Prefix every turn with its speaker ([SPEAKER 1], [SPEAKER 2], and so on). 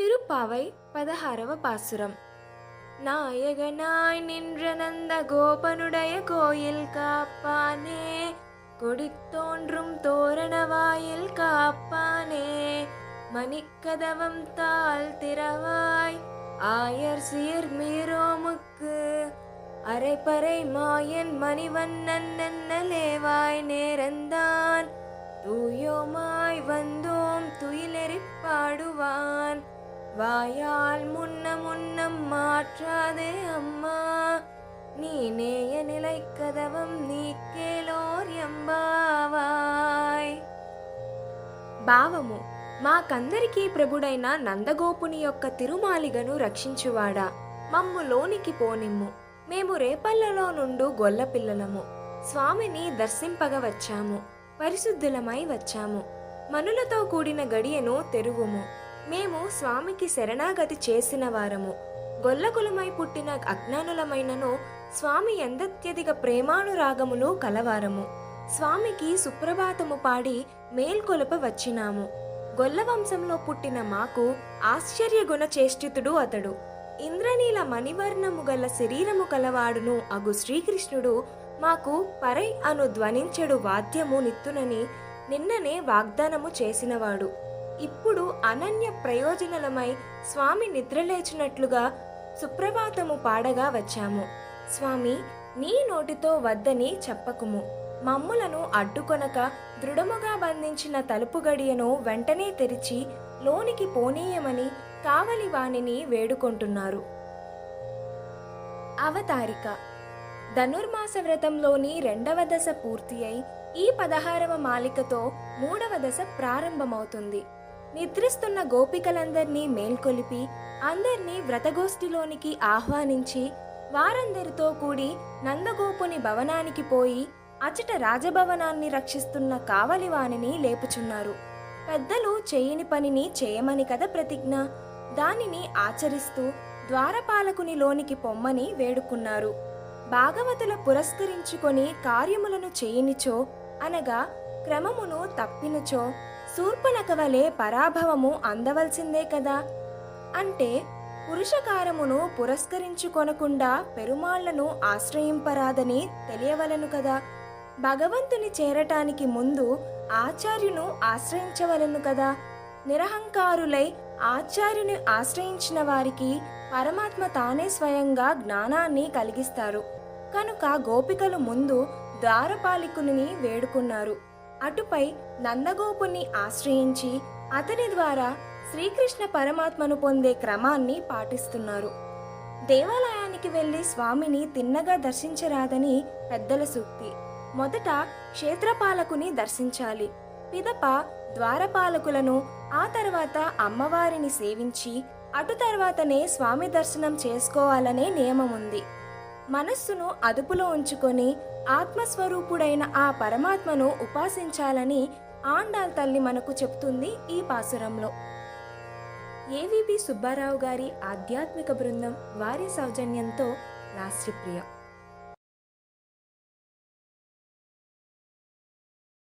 [SPEAKER 1] திருப்பாவை பதஹாரவ பாசுரம். நாயகனாய் நின்ற நந்த கோபனுடைய கோயில் காப்பானே கொடித்தோன்றும் தோரண வாயில் காப்பானே மணிக்கதவம் தாழ் திறவாய் ஆயர் சீர் மீரோமுக்கு அரைப்பறை மாயன் மணிவண்ணன் நன்னலேவாய் நேரந்தான் தூயோமாய் வந்த வாயால் முன்ன முன்னம் மாற்றாதே அம்மா நீ நேய நிலை கதவம் நீ கேளோர் ఎంబావాయ్ భావము మాకందరికీ ప్రభుడైన నందగోపుని యొక్క తిరుమాలిగను రక్షించువాడా మమ్ము లోనికి పోనిమ్ము మేము రేపల్లలో నుండు గొల్ల పిల్లలము స్వామిని దర్శింపగ వచ్చాము పరిశుద్ధులమై వచ్చాము మనులతో కూడిన గడియను తెరువుము మేము స్వామికి శరణాగతి చేసిన వారము. గొల్లకులమై పుట్టిన అజ్ఞానులమైనను స్వామి ఎందత్యధిక ప్రేమానురాగములు కలవారము. స్వామికి సుప్రభాతము పాడి మేల్కొలప వచ్చినాము. గొల్ల వంశంలో పుట్టిన మాకు ఆశ్చర్య చేష్టితుడు అతడు. ఇంద్రనీల మణివర్ణము గల శరీరము కలవాడును అగు శ్రీకృష్ణుడు మాకు పరై అను ధ్వనించెడు వాద్యము నిత్తునని నిన్ననే వాగ్దానము చేసినవాడు. ఇప్పుడు అనన్య ప్రయోజనలమై స్వామి నిద్రలేచినట్లుగా సుప్రభాతము పాడగా వచ్చాము. స్వామి నీ నోటితో వద్దని చెప్పకుము. మమ్ములను అడ్డుకొనక దృఢముగా బంధించిన తలుపు గడియను వెంటనే తెరిచి లోనికి పోనీయమని కావలి వాణిని వేడుకుంటున్నారు. అవతారిక. ధనుర్మాస వ్రతంలోని రెండవ దశ పూర్తి అయి ఈ పదహారవ మాలికతో మూడవ దశ ప్రారంభమవుతుంది. నిద్రిస్తున్న గోపికలందర్నీ మేల్కొలిపి అందర్నీ వ్రతగోష్ఠిలోనికి ఆహ్వానించి వారందరితో కూడి నందగోపుని భవనానికి పోయి అచట రాజభవనాన్ని రక్షిస్తున్న కావలివాణిని లేపుచున్నారు. పెద్దలు చేయని పనిని చేయమని కదా ప్రతిజ్ఞ? దానిని ఆచరిస్తూ ద్వారపాలకుని లోనికి పొమ్మని వేడుకున్నారు. భాగవతుల పురస్కరించుకొని కార్యములను చేయనిచో అనగా క్రమమును తప్పినచో శూర్పణఖ వలె పరాభవము అందవలసిందే కదా? అంటే పురుషకారమును పురస్కరించుకొనకుండా పెరుమాళ్ళను ఆశ్రయింపరాదని తెలియవలను కదా? భగవంతుని చేరటానికి ముందు ఆచార్యును ఆశ్రయించవలను కదా? నిరహంకారులై ఆచార్యుని ఆశ్రయించిన వారికి పరమాత్మ తానే స్వయంగా జ్ఞానాన్ని కలిగిస్తారు. కనుక గోపికలు ముందు ద్వారపాలికుని వేడుకున్నారు. అటుపై నందగోపుని ఆశ్రయించి అతని ద్వారా శ్రీకృష్ణ పరమాత్మను పొందే క్రమాన్ని పాటిస్తున్నారు. దేవాలయానికి వెళ్ళి స్వామిని తిన్నగా దర్శించరాదని పెద్దల సూక్తి. మొదట క్షేత్రపాలకుని దర్శించాలి. పిదప ద్వారపాలకులను ఆ తర్వాత అమ్మవారిని సేవించి అటు తర్వాతనే స్వామి దర్శనం చేసుకోవాలనే నియమం ఉంది మనస్సును అదుపులో ఉంచుకొని ఆత్మస్వరూపుడైన ఆ పరమాత్మను ఉపాసించాలని ఆండాల్ తల్లి మనకు చెప్తుంది ఈ పాసురంలో. ఏవిబి సుబ్బారావు గారి ఆధ్యాత్మిక బృందం వారి సౌజన్యంతో లాస్యప్రియ